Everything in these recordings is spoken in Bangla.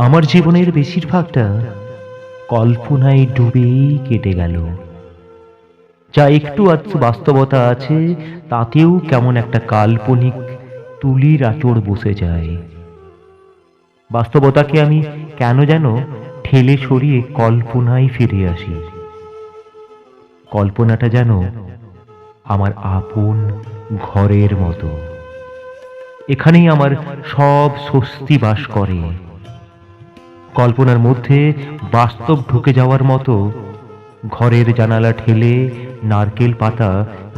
আমার জীবনের বেশিরভাগটা কল্পনায় ডুবেই কেটে গেল। যা একটু আধটু বাস্তবতা আছে, তাতেও কেমন একটা কাল্পনিক তুলির আচড় বসে যায়। বাস্তবতাকে আমি কেন যেন ঠেলে সরিয়ে কল্পনায় ফিরে আসি। কল্পনাটা যেন আমার আপন ঘরের মতো। এখানেই আমার সব স্বস্তি বাস করে। কল্পনার মধ্যে বাস্তব ঢুকে যাওয়ার মতো ঘরের জানালা ঠেলে নারকেল পাতা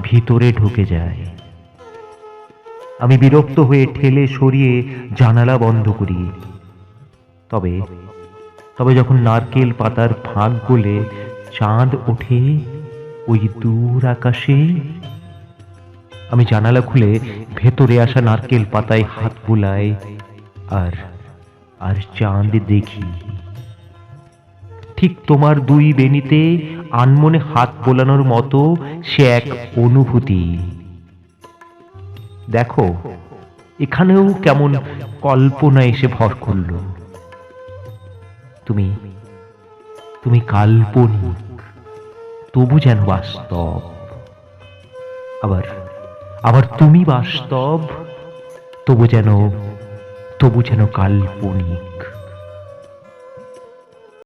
ভিতরে ঢুকে যায়। আমি বিরক্ত হয়ে ঠেলে সরিয়ে জানালা বন্ধ করি। তবে তবে যখন নারকেল পাতার ফাঁক গলে চাঁদ ওঠে ওই দূর আকাশে, আমি জানালা খুলে ভেতরে আসা নারকেল পাতায় হাত বুলাই আর আর চাঁদ দেখি। ঠিক তোমার দুই বেনিতে আনমনে হাত বোলানোর মতো সে এক অনুভূতি। দেখো, এখানেও কেমন কল্পনা এসে ভর করল। তুমি তুমি কাল্পনিক, তবু যেন বাস্তব। আবার আবার তুমি বাস্তব, তবু যেন তবু যেন কাল্পনিক।